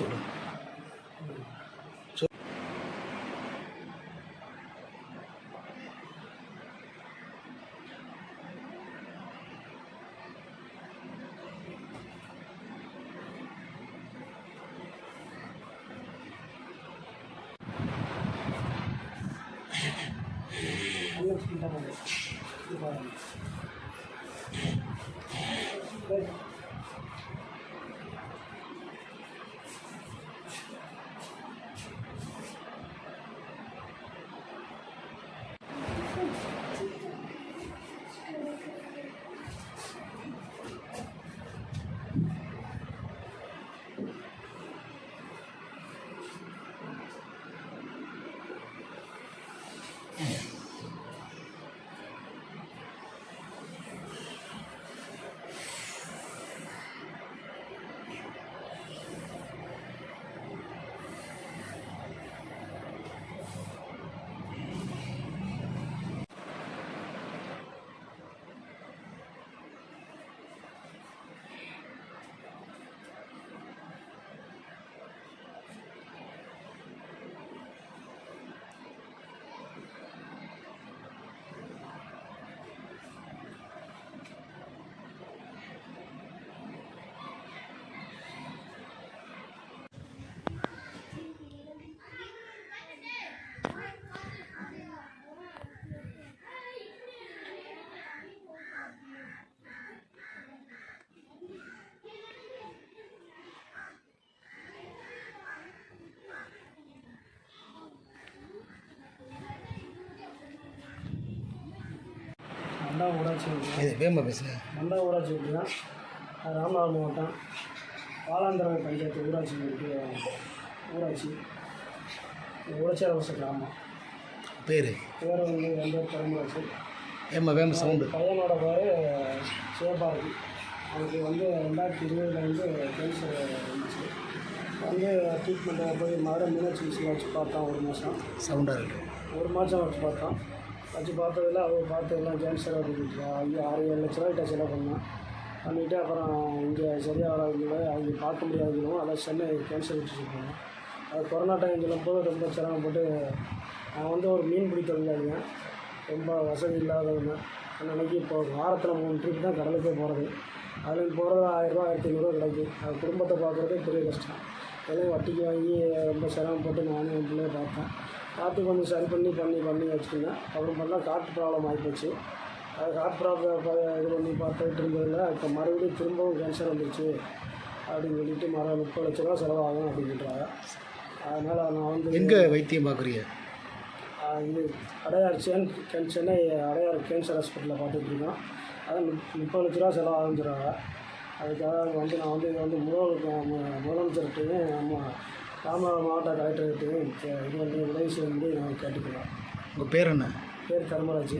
저는. 저... 안녕하십니까. Yeah. மண்டா ஊராட்சி இது வேமா பேசுங்க. மண்டா ஊராட்சி ஒன்றியம். ராமநாதபுரம் மாவட்டம். பாலாந்தரம் பஞ்சாயத்து ஊராட்சி ஒன்றிய ஊராட்சி. உழைச்சாரவச கிராமம். பேர்? பேர் வந்து எந்த தலைமுறைச்சு ஏம்மா வேம சவுண்டு. பையனோட பேர் சிவபாரதி. அவருக்கு வந்து ரெண்டாயிரத்தி இருபதுல வந்து கேன்சர் இருந்துச்சு வந்து ட்ரீட்மெண்ட்டை போய் மதுரை மீனாட்சி மிஷினில் வச்சு பார்த்தோம் ஒரு மாதம் சவுண்டாக இருக்கு. ஒரு மாதம் வச்சு பார்த்தோம் வச்சு பார்த்ததில் அவர் பார்த்ததெல்லாம் கேன்சர் அப்படின்னு ஐயோ ஆறு ஏழு லட்ச ரூபாய்கிட்ட செலவு பண்ணேன் பண்ணிவிட்டு அப்புறம் இங்கே சரியாக வராதுங்கள அவங்க பார்க்க முடியாதுங்களும் அதான் சென்னை கேன்சர் வச்சு அது கொரோனா டைம் சொல்லும்போது ரொம்ப சிரமப்பட்டு நான் வந்து ஒரு மீன் பிடி தொழிலாளிங்க ரொம்ப வசதி இல்லாதவங்க. அன்னைக்கு இப்போ வாரத்தில் மூணு ட்ரிப் தான் கடலுக்கே போகிறது அதில் போகிறது ஆயிரரூபா ஆயிரத்தி ஐநூறுரூவா கிடைக்கும் அது குடும்பத்தை பார்க்குறதே பெரிய கஷ்டம். எல்லாம் வட்டிக்கு வாங்கி ரொம்ப சிரமப்பட்டு நானும் என் பிள்ளைய பார்த்தேன். பார்த்து கொஞ்சம் சரி பண்ணி பண்ணி பண்ணி வச்சுருந்தேன் அப்புறம் பார்த்தா காற்று ப்ராப்ளம் ஆகிப்போச்சு அது காற்று ப்ராப்ளம் இது பண்ணி பார்த்துட்டு இருந்ததில் இப்போ மறுபடியும் திரும்பவும் கேன்சர் வந்துருச்சு அப்படின்னு சொல்லிட்டு மறு முப்பது லட்ச ரூபா செலவாகும் அப்படின்னு சொல்கிறாங்க அதனால் நான் வந்து எங்கே வைத்தியம் பார்க்குறீங்க இது அடையார் சென் சென் சென்னை அடையார் கேன்சர் ஹாஸ்பிட்டலில் பார்த்துட்டு இருக்கோம் அது முப்- முப்பது லட்ச ரூபா செலவாகுன்னு சொல்கிறாங்க அதுக்காக வந்து நான் வந்து இது வந்து முதலமைச்சர்கிட்டையும் நம்ம ராமநாதபுரம் மாவட்ட கலெக்டர்கிட்டையும் இது வந்து உதவி செய்ய முடியும் நான் கேட்டுக்கிறேன் உங்கள் பேர் என்ன? பேர் தர்மராஜ்.